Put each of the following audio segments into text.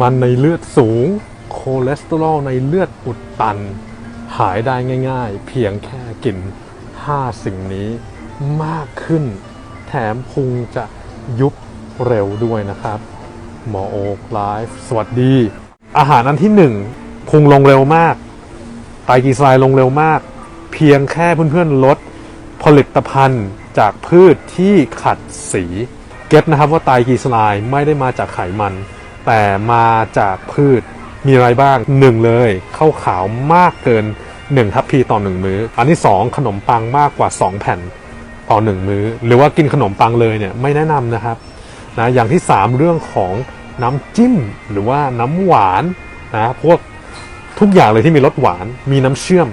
มันในเลือดสูงคอเลสเตอรอลในเลือดอุดตัน หายได้ง่ายๆ เพียงแค่กิน 5 สิ่งนี้มากขึ้น แถมพุงจะยุบเร็วด้วยนะครับ หมอโอ๊กไลฟ์สวัสดี อาหารอันที่หนึ่งพุงลงเร็วมาก ไตรกลีเซอไรด์ลงเร็วมาก เพียงแค่เพื่อนๆลดผลิตภัณฑ์จากพืชที่ขัดสี เก็ตนะครับว่าไตรกลีเซอไรด์ไม่ได้มาจากไขมัน แต่มาจากพืชมีอะไรบ้างหนึ่งเลยข้าวขาวมากเกิน 1 ทัพพีต่อ 1 มื้อ อันที่ 2 ขนมปังมากกว่า 2 แผ่นต่อ 1 มื้อ หรือว่ากินขนมปังเลยเนี่ยไม่แนะนำนะครับนะอย่างที่ 3 เรื่องของน้ำจิ้มหรือว่าน้ำหวานนะพวกทุกอย่างเลยที่มีรสหวานมีน้ำเชื่อม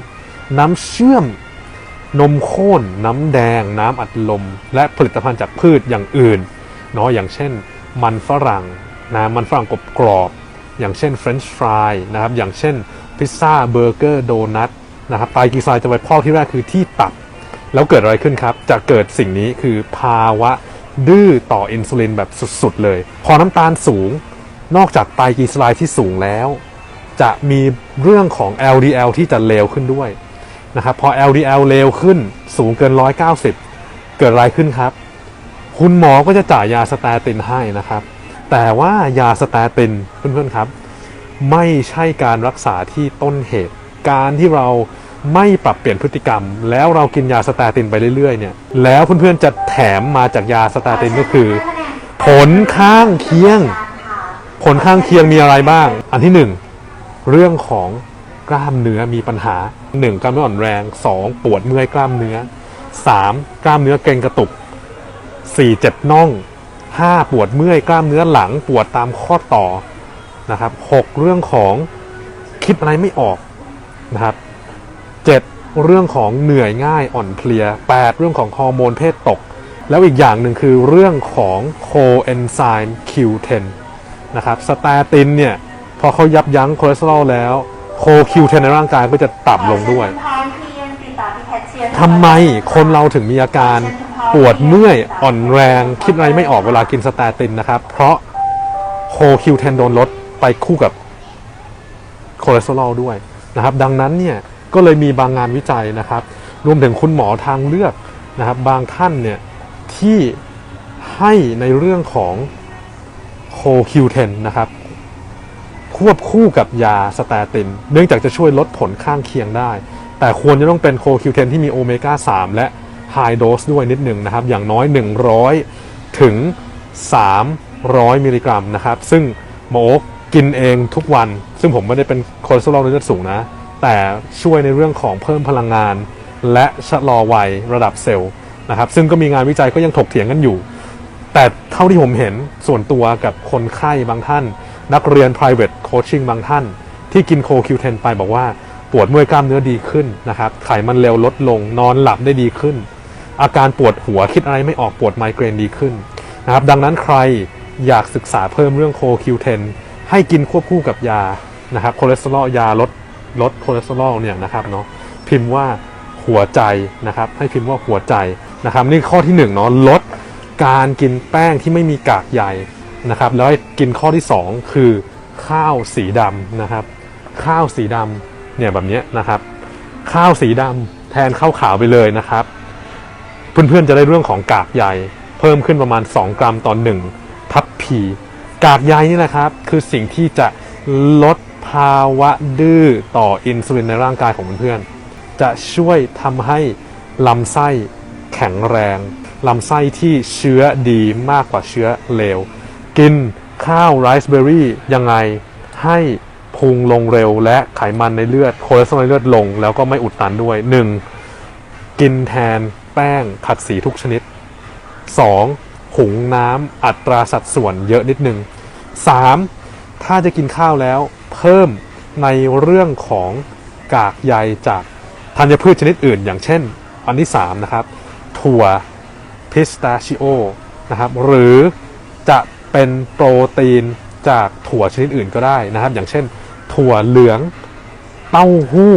น้ำเชื่อม นมข้น น้ำแดง น้ำอัดลม และผลิตภัณฑ์จากพืชอย่างอื่นเนาะอย่างเช่น มันฝรั่ง นะมันฝรั่งกรอบกรอบ อย่างเช่นเฟรนช์ฟรายนะครับอย่างเช่นพิซซ่าเบอร์เกอร์โดนัทนะครับไตรกลีเซจะไปพอกที่แรกคือที่ตับ แล้วเกิดอะไรขึ้นครับ จะเกิดสิ่งนี้คือภาวะดื้อต่ออินซูลินแบบสุดๆเลย พอน้ำตาลสูง นอกจากไตรกลีเซที่สูงแล้ว จะมีเรื่องของ LDL ที่จะเลวขึ้นด้วยนะครับพอ LDL เลวขึ้นสูงเกิน 190 เกิดอะไรขึ้นครับ คุณหมอก็จะจ่ายยาสเตตินให้นะครับ แต่ว่ายาสเตตินเพื่อนๆครับ ไม่ใช่การรักษาที่ต้นเหตุ การที่เราไม่ปรับเปลี่ยนพฤติกรรม แล้วเรากินยาสเตตินไปเรื่อยๆเนี่ยแล้วเพื่อนๆจะแถมมาจากยาสเตตินก็คือ ผลข้างเคียง ผลข้างเคียงมีอะไรบ้าง อันที่หนึ่งเรื่องของกล้ามเนื้อมีปัญหา 1. กล้ามเนื้ออ่อนแรง 2. ปวดเมื่อยกล้ามเนื้อ 3. กล้ามเนื้อเกร็งกระตุก 4. เจ็บน่อง 5. ปวดเมื่อยกล้ามเนื้อหลังปวดตามข้อต่อนะครับ 6. เรื่องของคิดอะไรไม่ออกนะครับ 7. เรื่องของเหนื่อยง่ายอ่อนเพลีย 8. เรื่องของฮอร์โมนเพศตก แล้วอีกอย่างหนึ่งคือเรื่องของโคเอนไซม์ Q10 นะครับสเตตินเนี่ยพอเขายับยั้งคอเลสเตอรอลแล้วโคคิวเทนในร่างกายก็จะต่ำลงด้วยทำไมคนเราถึงมีอาการ ปวดเมื่อยอ่อนแรงคิดอะไรไม่ออกเวลากินสเตตินนะครับ เพราะโคคิวเทนโดนลดไปคู่กับคอเลสเตอรอลด้วยนะครับ ดังนั้นเนี่ยก็เลยมีบางงานวิจัยนะครับ รวมถึงคุณหมอทางเลือกนะครับ บางท่านเนี่ยที่ให้ในเรื่องของโคคิวเทนนะครับ ควบคู่กับยาสเตติน เนื่องจากจะช่วยลดผลข้างเคียงได้ แต่ควรจะต้องเป็นโคคิวเทนที่มีโอเมก้า 3 และ ไฮโดสด้วยนิดหนึ่งนะครับ อย่างน้อย 100 ถึง 300 มิลลิกรัมนะครับ ซึ่งหมอโอกกินเองทุกวัน ซึ่งผมไม่ได้เป็นคอเลสเตอรอลในเลือดสูงนะ แต่ช่วยในเรื่องของเพิ่มพลังงาน และชะลอวัยระดับเซลล์นะครับ ซึ่งก็มีงานวิจัยก็ยังถกเถียงกันอยู่ แต่เท่าที่ผมเห็นส่วนตัวกับคนไข้บางท่าน นักเรียน private coaching บางท่าน ที่กินโคคิวเทนไปบอกว่าปวดเมื่อยกล้ามเนื้อดีขึ้นนะครับ ไขมันเร็วลดลง นอนหลับได้ดีขึ้น อาการปวดหัวคิดอะไรไม่ออกปวดไมเกรนดีขึ้นนะครับดังนั้นใครอยากศึกษาเพิ่มเรื่องโคคิวเทนให้กินควบคู่กับยานะครับคอเลสเตอรอลยาลดลดคอเลสเตอรอลเนี่ยนะครับเนาะพิมพ์ว่าหัวใจนะครับ ให้พิมพ์ว่าหัวใจนะครับ นี่ข้อที่หนึ่งเนาะลดการกินแป้งที่ไม่มีกากใยนะครับ แล้วกินข้อที่ 2 คือข้าวสีดำนะครับ ข้าวสีดำเนี่ยแบบนี้นะครับ ข้าวสีดำแทนข้าวขาวไปเลยนะครับ เพื่อนๆจะได้เรื่องของกากใยเพิ่มขึ้นประมาณ 2 กรัมต่อ1ทัพพี กากใยนี่แหละครับ คือสิ่งที่จะลดภาวะดื้อต่ออินซูลินในร่างกายของเพื่อนๆจะช่วยทำให้ลำไส้แข็งแรงลำไส้ที่เชื้อดีมากกว่าเชื้อเลว กินข้าวไรซ์เบอร์รี่ยังไงให้พุงลงเร็วและไขมันในเลือด โคเลสเตอรอลในเลือดลงแล้วก็ไม่อุดตันด้วย 1. กินแทน แป้งขัดสีทุกชนิด 2. หุงน้ำอัตราสัดส่วนเยอะนิดนึง 3. ถ้าจะกินข้าวแล้ว เพิ่มในเรื่องของกากใยจากธัญพืชชนิดอื่น อย่างเช่น อันที่ 3 นะครับ ถั่วพิสตาชิโอนะครับ หรือจะเป็นโปรตีนจากถั่วชนิดอื่นก็ได้นะครับ อย่างเช่น ถั่วเหลืองเต้าหู้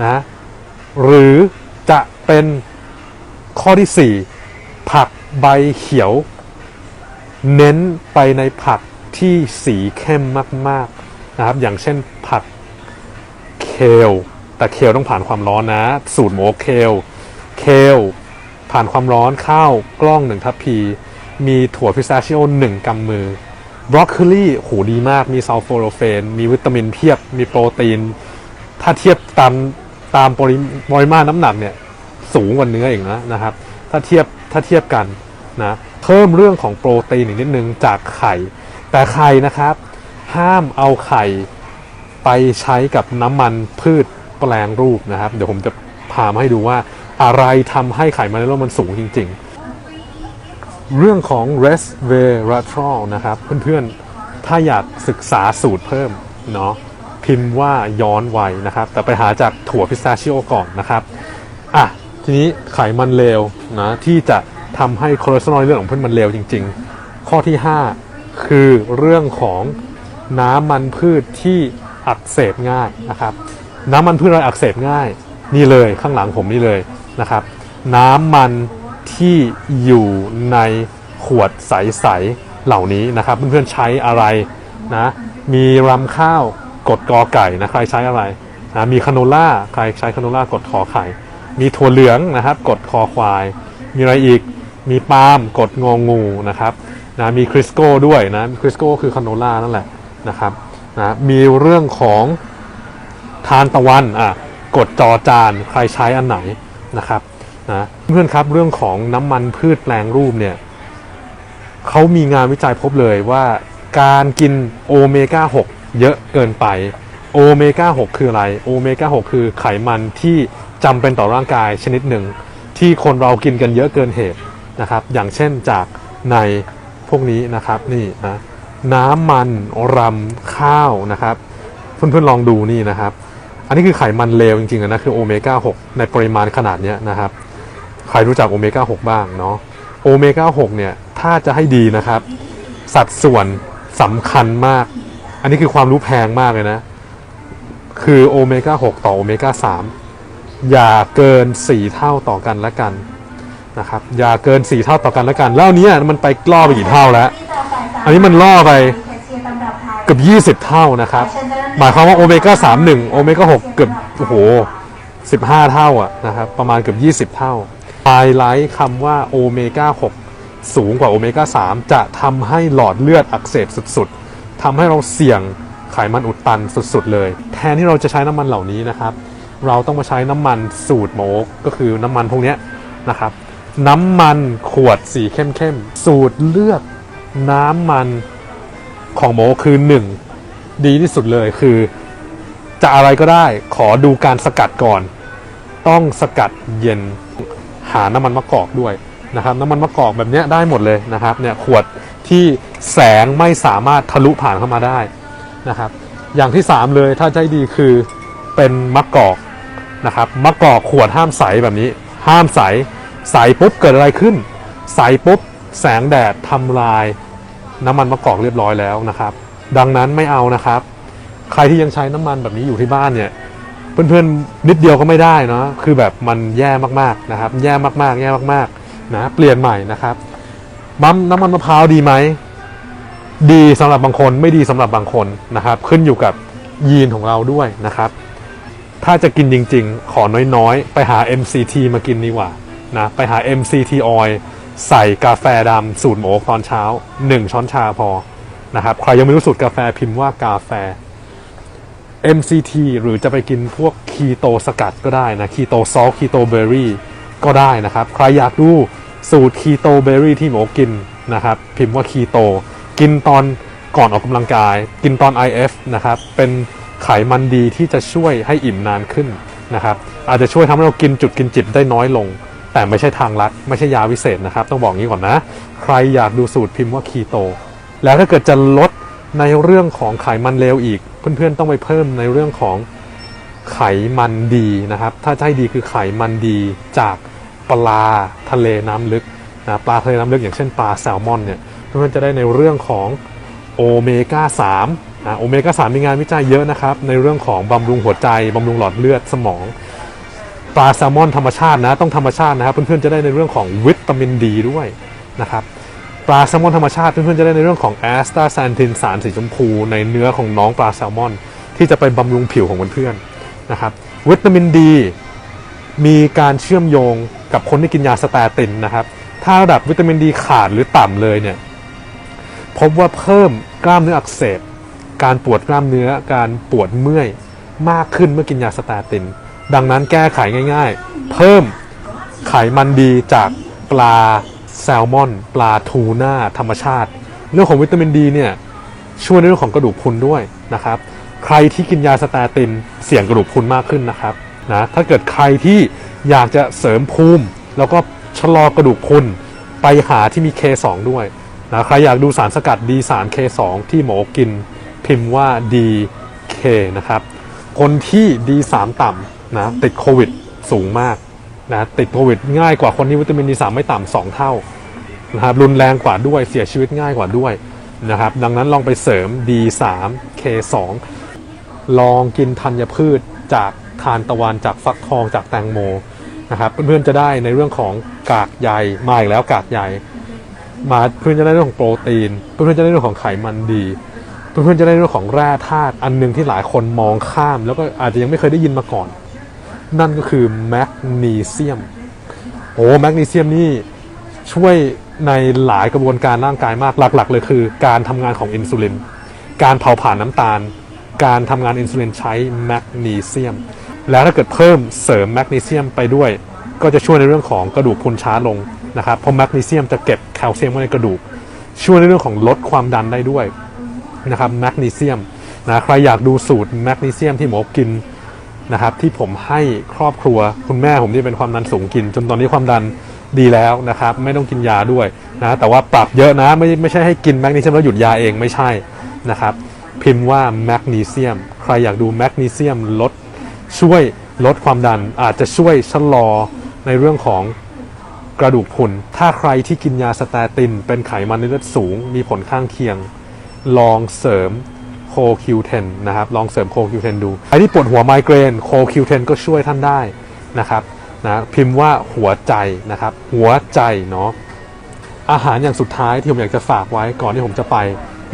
นะหรือจะเป็น ข้อที่ 4 ผักใบเขียว เน้นไปในผักที่สีเข้มมากๆนะครับ อย่างเช่นผักเคลแต่เคลต้องผ่านความร้อนนะ สูตรหมูเคลเคลผ่านความร้อนข้าวกล้องหนึ่งทัพพี มีถั่วพิสตาชิโอหนึ่งกำมือบรอกโคลีโหดีมากมีซัลโฟโรเฟน มีวิตามินเพียบ มีโปรตีน ถ้าเทียบตามตามปริมาณน้ำหนักเนี่ย สูงกว่าเนื้ออีกนะนะครับ ถ้าเทียบถ้าเทียบกันนะเพิ่มเรื่องของโปรตีนอีกนิดนึงจากไข่ แต่ไข่นะครับ ห้ามเอาไข่ไปใช้กับน้ำมันพืชแปลงรูปนะครับ เดี๋ยวผมจะพามาให้ดูว่าอะไรทำให้ไขมันในโลกมันสูงจริง ๆ เรื่องของ resveratrol นะครับ เพื่อนๆ ถ้าอยากศึกษาสูตรเพิ่มเนาะพิมพ์ว่าย้อนวัยนะครับ แต่ไปหาจากถั่วพิสตาชิโอก่อนนะครับ อะ ทีนี้ไขมันเลวนะที่จะทำให้คอเลสเตอรอลเลือดของเพื่อนมันเลวจริง ๆ ข้อที่ 5 คือเรื่องของน้ำมันพืชที่อักเสบง่ายนะครับ น้ำมันพืชอะไรอักเสบง่าย นี่เลยข้างหลังผมนี่เลยนะครับ น้ำมันที่อยู่ในขวดใสๆเหล่านี้นะครับ เพื่อนๆใช้อะไรนะมีรำข้าวกดกอไก่นะใครใช้อะไรนะมีคาโนล่าใครใช้คาโนล่ากดคอไข่ มีถั่วเหลืองนะครับ กดคอควาย มีอะไรอีกมีปาล์มกดงองูนะครับนะมีคริสโก้ด้วยนะคริสโก้คือคาโนล่านั่นแหละนะครับนะมีเรื่องของทานตะวันอะกดจอจานใครใช้อันไหนนะครับนะเพื่อนครับเรื่องของน้ำมันพืชแปลงรูปเนี่ยเขามีงานวิจัยพบเลยว่าการกินโอเมก้า 6 เยอะเกินไปโอเมก้า 6 คืออะไรโอเมก้า 6 คือไขมันที่ จำเป็นต่อร่างกายชนิดหนึ่ง ที่คนเรากินกันเยอะเกินเหตุนะครับ อย่างเช่นจากในพวกนี้นะครับนี่นะน้ำมันรำข้าวนะครับ เพื่อนๆลองดูนี่นะครับ อันนี้คือไขมันเลวจริงๆนะคือโอเมก้า6ในปริมาณขนาดนี้นะครับ ใครรู้จักโอเมก้า6บ้างเนาะโอเมก้า6เนี่ยถ้าจะให้ดีนะครับ สัดส่วนสำคัญมาก อันนี้คือความรู้แพงมากเลยนะ คือโอเมก้า6ต่อโอเมก้า3 อย่าเกิน 4 เท่าต่อกันละกันนะครับอย่าเกิน 4 เท่าต่อกันละกัน แล้วนเนี้ยมันไปล่อไปกี่เท่าแล้ว อันนี้มันล่อไปเกือบ20 เท่านะครับ หมายความว่าโอเมก้า3 1 โอเมก้า6เกือบโอ้โห15 เท่าอะนะครับประมาณเกือบ20 เท่าไฮไลท์คำว่าโอเมก้า6สูงกว่าโอเมก้า3จะทำให้หลอดเลือดอักเสบสุดๆทำให้เราเสี่ยงไขมันอุดตันสุดๆเลย แทนที่เราจะใช้น้ำมันเหล่านี้นะครับ เราต้องมาใช้น้ำมันสูตรโมกก็คือน้ำมันพวกนี้นะครับ น้ำมันขวดสีเข้มๆ สูตรเลือกน้ำมันของโมคือ 1 ดีที่สุดเลยคือ จะอะไรก็ได้ขอดูการสกัดก่อน ต้องสกัดเย็นหาน้ำมันมะกอกด้วยนะครับน้ำมันมะกอกแบบนี้ได้หมดเลยนะครับเนี่ยขวดที่แสงไม่สามารถทะลุผ่านเข้ามาได้นะครับ อย่างที่ 3 เลยถ้าใจดีคือเป็นมะกอก นะครับมะกอกขวดห้ามใสแบบนี้ ห้ามใสใสปุ๊บเกิดอะไรขึ้น ใสปุ๊บแสงแดดทำลาย น้ำมันมะกอกเรียบร้อยแล้วนะครับ ดังนั้นไม่เอานะครับ ใครที่ยังใช้น้ำมันแบบนี้อยู่ที่บ้านเนี่ยเพื่อนๆนิดเดียวก็ไม่ได้เนาะคือแบบมันแย่มากๆนะครับ แย่มากๆ แย่มากๆนะเปลี่ยนใหม่นะครับมัมน้ำมันมะพร้าวดีไหมดีสำหรับบางคนไม่ดีสำหรับบางคนนะครับ ขึ้นอยู่กับยีนของเราด้วยนะครับ ถ้าจะกินจริง ๆ ขอน้อยๆ ไปหา MCT มากินดีกว่านะไปหา MCT oil ใส่กาแฟดำสูตรโมกตอนเช้า 1 ช้อนชาพอนะครับใครยังไม่รู้สูตรกาแฟพิมพ์ว่ากาแฟ MCT หรือจะไปกินพวกคีโตสกัดก็ได้นะคีโตซอลคีโตเบอร์รี่ก็ได้นะครับ ใครอยากดูสูตรคีโตเบอร์รี่ที่หมอกินนะครับ พิมพ์ว่าคีโต กินตอนก่อนออกกำลังกาย กินตอน IF นะครับ เป็น ไขมันดีที่จะช่วยให้อิ่มนานขึ้นนะครับ อาจจะช่วยทำให้เรากินจุดกินจิตได้น้อยลง แต่ไม่ใช่ทางลัดไม่ใช่ยาวิเศษนะครับ ต้องบอกงี้ก่อนนะ ใครอยากดูสูตรพิมพ์ว่าคีโต แล้วถ้าเกิดจะลดในเรื่องของไขมันเลวอีก เพื่อนๆต้องไปเพิ่มในเรื่องของไขมันดีนะครับ ถ้าจะให้ดีคือไขมันดีจากปลาทะเลน้ำลึกนะปลาทะเลน้ำลึกอย่างเช่นปลาแซลมอนเนี่ยเพื่อนๆจะได้ในเรื่องของโอเมก้า3 นะโอเมก้า3มีงานวิจัยเยอะนะครับ ในเรื่องของบำรุงหัวใจบำรุงหลอดเลือดสมอง ปลาแซลมอนธรรมชาตินะ ต้องธรรมชาตินะครับ เพื่อนๆจะได้ในเรื่องของวิตามินดีด้วยนะครับปลาแซลมอนธรรมชาติเพื่อนๆจะได้ในเรื่องของแอสตาแซนทินสารสีชมพูในเนื้อของน้องปลาแซลมอน ที่จะไปบำรุงผิวของเพื่อนๆนะครับวิตามินดีมีการเชื่อมโยงกับคนที่กินยาสเตตินนะครับ ถ้าระดับวิตามินดีขาดหรือต่ำเลยเนี่ย พบว่าเพิ่มกล้ามเนื้ออักเสบ การปวดกล้ามเนื้อการปวดเมื่อยมากขึ้นเมื่อกินยาสเตติน ดังนั้นแก้ไขง่ายๆ เพิ่มไขมันดีจากปลาแซลมอน ปลาทูน่าธรรมชาติ เรื่องของวิตามินดีเนี่ยช่วยในเรื่องของกระดูกพุนด้วยนะครับ ใครที่กินยาสเตตินเสี่ยงกระดูกพุนมากขึ้นนะครับนะถ้าเกิดใครที่อยากจะเสริมภูมิ แล้วก็ชะลอกระดูกพุนไปหาที่มี K2 ด้วยนะใครอยากดูสารสกัด D3 K2 ที่หมอกิน พิมพ์ว่า DK นะครับ คนที่ D3 ต่ำนะติดโควิดสูงมากนะติดโควิดง่ายกว่าคนที่วิตามิน D3 ไม่ต่ำสองเท่านะครับรุนแรงกว่าด้วยเสียชีวิตง่ายกว่าด้วยนะครับดังนั้นลองไปเสริม D3 K2 ลองกินธัญพืชจากทานตะวันจากฟักทองจากแตงโมนะครับเพื่อนๆจะได้ในเรื่องของกากใยมาอีกแล้วกากใยมาเพื่อนจะได้เรื่องของโปรตีน เพื่อนๆจะได้เรื่องของไขมันดี เพื่อนๆจะได้เรื่องของแร่ธาตุอันหนึ่งที่หลายคนมองข้าม แล้วก็อาจจะยังไม่เคยได้ยินมาก่อน นั่นก็คือแมกนีเซียมโอ้แมกนีเซียมนี่ช่วยในหลายกระบวนการร่างกายมากหลัก ๆ เลยคือ การทำงานของอินซูลิน การเผาผลาญน้ำตาล การทำงานอินซูลินใช้แมกนีเซียม แล้วถ้าเกิดเพิ่มเสริมแมกนีเซียมไปด้วย ก็จะช่วยในเรื่องของกระดูกพุนช้าลงนะครับเพราะแมกนีเซียมจะเก็บแคลเซียมไว้ในกระดูก ช่วยในเรื่องของลดความดันได้ด้วย นะครับแมกนีเซียมนะใครอยากดูสูตรแมกนีเซียมที่หมอกินนะครับที่ผมให้ครอบครัวคุณแม่ผมที่เป็นความดันสูงกิน จนตอนนี้ความดันดีแล้วนะครับ ไม่ต้องกินยาด้วยนะแต่ว่าปรับเยอะนะไม่ไม่ใช่ให้กินแมกนีเซียมแล้วหยุดยาเองไม่ใช่นะครับ พิมพ์ว่าแมกนีเซียมใครอยากดูแมกนีเซียมลดช่วยลดความดันอาจจะช่วยชะลอในเรื่องของกระดูกพุนถ้าใครที่กินยาสเตตินเป็นไขมันในเลือดสูงมีผลข้างเคียง ลองเสริมโคคิวเทนนะครับ ลองเสริมโคคิวเทนดูใครที่ปวดหัวไมเกรนโคคิวเทนก็ช่วยท่านได้นะครับนะพิมพ์ว่าหัวใจนะครับ หัวใจเนาะอาหารอย่างสุดท้ายที่ผมอยากจะฝากไว้ก่อนที่ผมจะไป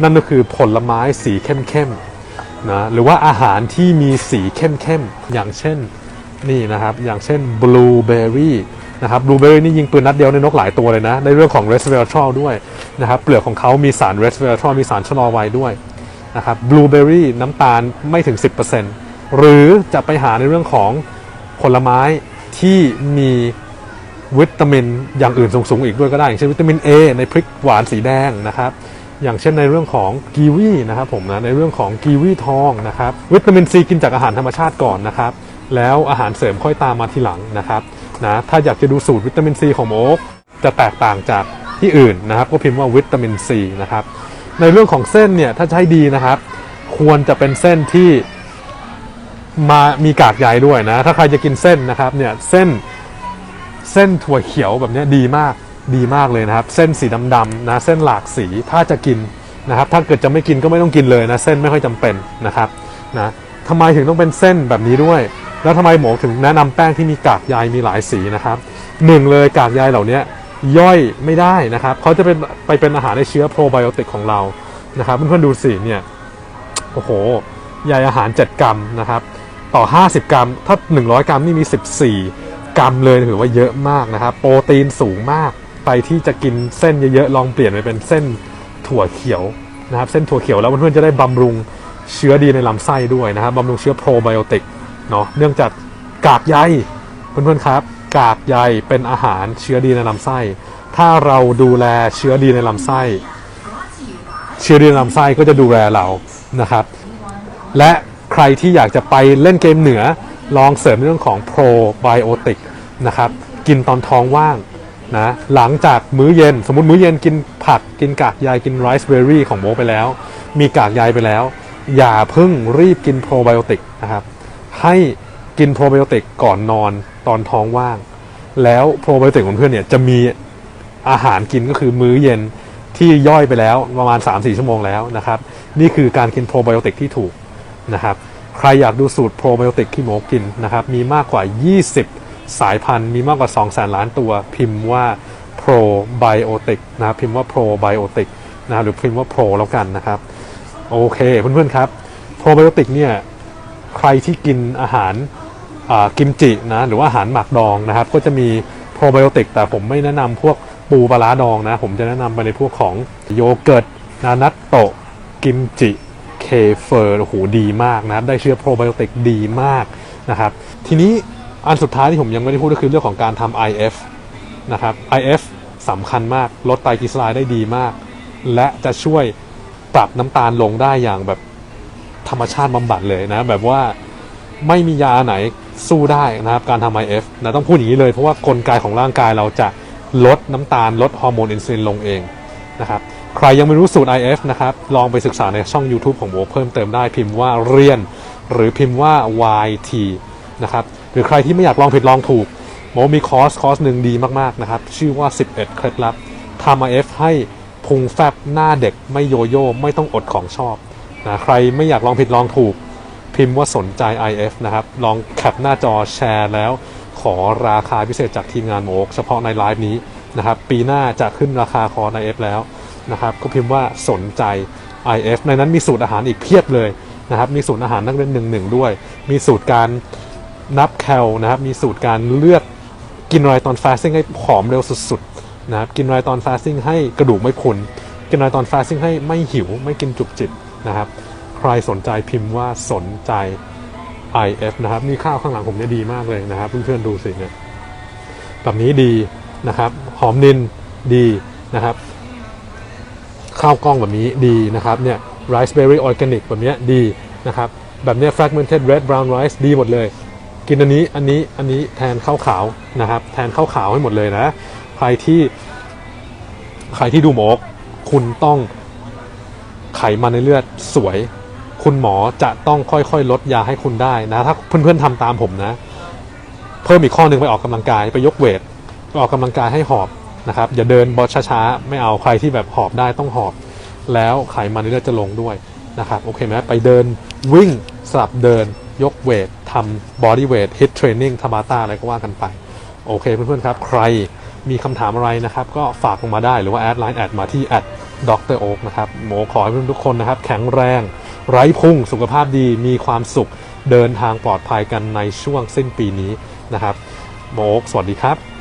นั่นก็คือผลไม้สีเข้มๆนะหรือว่าอาหารที่มีสีเข้มๆอย่างเช่นนี่นะครับ อย่างเช่นบลูเบอร์รี่ นะครับบลูเบอร์รี่นี่ยิงปืนนัดเดียวในนกหลายตัวเลยนะ ในเรื่องของ resveratrol ด้วยนะครับเปลือกของเขามีสาร resveratrol มีสารชะลอวัยด้วยนะครับบลูเบอร์รี่น้ำตาลไม่ถึง 10%หรือจะไปหาในเรื่องของผลไม้ที่มีวิตามินอย่างอื่นสูงๆอีกด้วยก็ได้อย่างเช่นวิตามิน A ในพริกหวานสีแดงนะครับอย่างเช่นในเรื่องของกีวีนะครับผมนะในเรื่องของกีวีทองนะครับวิตามินซีกินจากอาหารธรรมชาติก่อนนะครับแล้วอาหารเสริมค่อยตามมาทีหลังนะครับ นะถ้าอยากจะดูสูตรวิตามินซีของโอ๊กจะแตกต่างจากที่อื่นนะครับ ก็พิมพ์ว่าวิตามินซีนะครับ ในเรื่องของเส้นเนี่ยถ้าให้ดีนะครับ ควรจะเป็นเส้นที่มามีกากใยด้วยนะ ถ้าใครจะกินเส้นนะครับเนี่ยเส้นเส้นถั่วเขียวแบบนี้ดีมากดีมากเลยนะครับ เส้นสีดำๆนะเส้นหลากสีถ้าจะกินนะครับ ถ้าเกิดจะไม่กินก็ไม่ต้องกินเลยนะ เส้นไม่ค่อยจำเป็นนะครับนะ ทำไมถึงต้องเป็นเส้นแบบนี้ด้วย แล้วทำไมหมอถึงแนะนำแป้งที่มีกากใยมีหลายสีนะครับหนึ่งเลยกากใยเหล่านี้ย่อยไม่ได้นะครับเขาจะเป็นไปเป็นอาหารในเชื้อโปรไบโอติกของเรานะครับเพื่อนๆดูสิเนี่ยโอ้โหใยอาหาร 7 กรัมนะครับต่อ 50 กรัม ถ้า 100 กรัมนี่มี 14 กรัมเลยถือว่าเยอะมากนะครับ โปรตีนสูงมากไปที่จะกินเส้นเยอะๆลองเปลี่ยนไปเป็นเส้นถั่วเขียวนะครับ เส้นถั่วเขียวแล้วเพื่อนๆจะได้บำรุง เชื้อดีในลำไส้ด้วยนะครับบำรุงเชื้อโปรไบโอติกเนาะเนื่องจากกากใยเพื่อนๆครับ กากใยเป็นอาหารเชื้อดีในลำไส้ ถ้าเราดูแลเชื้อดีในลำไส้ เชื้อดีในลำไส้ก็จะดูแลเรานะครับ และใครที่อยากจะไปเล่นเกมเหนือลองเสริมเรื่องของโปรไบโอติกนะครับกินตอนท้องว่างนะหลังจากมื้อเย็น สมมติมื้อเย็นกินผักกินกากใยกินไรซ์เบอร์รี่ของโมไปแล้ว มีกากใยไปแล้ว อย่าเพิ่งรีบกินโปรไบโอติกนะครับ ให้กินโปรไบโอติกก่อนนอนตอนท้องว่าง แล้วโปรไบโอติกของเพื่อนเนี่ยจะมีอาหารกินก็คือมื้อเย็นที่ย่อยไปแล้วประมาณ 3-4 ชั่วโมงแล้วนะครับ นี่คือการกินโปรไบโอติกที่ถูกนะครับ ใครอยากดูสูตรโปรไบโอติกที่หมอกินนะครับ มีมากกว่า 20 สายพันธุ์ มีมากกว่า 2 0 0 0 0 0ล้านตัว พิมพ์ว่าโป probiotic นะครับ พิมพ์ว่า probiotic นะครับหรือพิมพ์ว่า pro แล้วกันนะครับ โอเคเพื่อนๆครับ probiotic เนี่ยใครที่กินอาหารกิมจินะหรือว่าอาหารหมักดองนะครับ ก็จะมีโปรไบโอติกแต่ผมไม่แนะนำพวกปูปลาดองนะ ผมจะแนะนำไปในพวกของโยเกิร์ตนานัตโตะกิมจิเคเฟอร์โอ้โหดีมากนะครับ ได้เชื้อโปรไบโอติกดีมากนะครับ ทีนี้อันสุดท้ายที่ผมยังไม่ได้พูดก็คือเรื่องของการทำ IF นะครับ IF สำคัญมากลดไตรกลีเซอไรด์ได้ดีมาก และจะช่วย ปรับน้ำตาลลงได้อย่างแบบธรรมชาติบำบัดเลยนะ แบบว่าไม่มียาไหนสู้ได้นะครับ การทำ IF นะต้องพูดอย่างนี้เลยเพราะว่ากลไกของร่างกายเราจะลดน้ำตาลลดฮอร์โมนอินซูลินลงเองนะครับใครยังไม่รู้สูตร IF นะครับ ลองไปศึกษาในช่อง YouTube ของโบเพิ่มเติมได้พิมพ์ว่าเรียน หรือพิมพ์ว่า YT นะครับ หรือใครที่ไม่อยากลองผิดลองถูกโมมีคอร์สคอร์สหนึ่งดีมาก ๆ นะครับ ชื่อว่า 11 เคล็ดลับทำ IF ให้ พุงแฟบหน้าเด็กไม่โยโย่ไม่ต้องอดของชอบนะใครไม่อยากลองผิดลองถูกพิมพ์ว่าสนใจ IF นะครับ ลองแคปหน้าจอแชร์แล้ว ขอราคาพิเศษจากทีมงานโมกเฉพาะในไลฟ์นี้นะครับปีหน้าจะขึ้นราคาคอ IF แล้วนะครับก็พิมพ์ว่าสนใจ IF ในนั้นมีสูตรอาหารอีกเพียบเลยนะครับมีสูตรอาหารนักเรียนหนึ่งหนึ่งด้วย มีสูตรการนับแคลนะครับมีสูตรการเลือกกินอะไรตอนฟาสติ้งให้ผอมเร็วสุดๆ นะครับกินอะไรตอนฟาสติ้งให้กระดูกไม่พุนกินอะไรตอนฟาสติ้งให้ไม่หิว ไม่กินจุกจิตนะครับ ใครสนใจพิมพ์ว่าสนใจ IF นะครับนี่ข้าวข้างหลังผมเนี่ยดีมากเลยนะครับ เพื่อนๆดูสิเนี่ยแบบนี้ดีนะครับ หอมนินดีนะครับ ข้าวกล้องแบบนี้ดีนะครับเนี่ย riceberry organic แบบนี้ดีนะครับ แบบนี้ fragmented red brown rice ดีหมดเลย กินอันนี้อันนี้อันนี้แทนข้าวขาวนะครับ แทนข้าวขาวให้หมดเลยนะ ใครที่ ใครที่ดูหมอกคุณต้องไขมันในเลือดสวย คุณหมอจะต้องค่อยๆ ลดยาให้คุณได้นะ ถ้าเพื่อนๆทำตามผมนะ เพิ่มอีกข้อหนึ่งไปออกกำลังกายไปยกเวทออกกำลังกายให้หอบนะครับ อย่าเดินบอสช้าๆ ไม่เอาใครที่แบบหอบได้ต้องหอบ แล้วไขมันในเลือดจะลงด้วยนะครับโอเคไหมไปเดินวิ่งสลับเดินยกเวททำบอดี้เวทฮิตเทรนนิ่งทาบาตาอะไรก็ว่ากันไป โอเคเพื่อนๆครับ ใคร มีคำถามอะไรนะครับ ก็ฝากลงมาได้หรือว่าแอดไลน์แอดมาที่แอดดรโอ๊กนะครับโมขอให้ทุกคนนะครับ แข็งแรง ไร้พุ่งสุขภาพดีมีความสุขเดินทางปลอดภัยกันในช่วงสิ้นปีนี้นะครับ โมโอ๊กสวัสดีครับ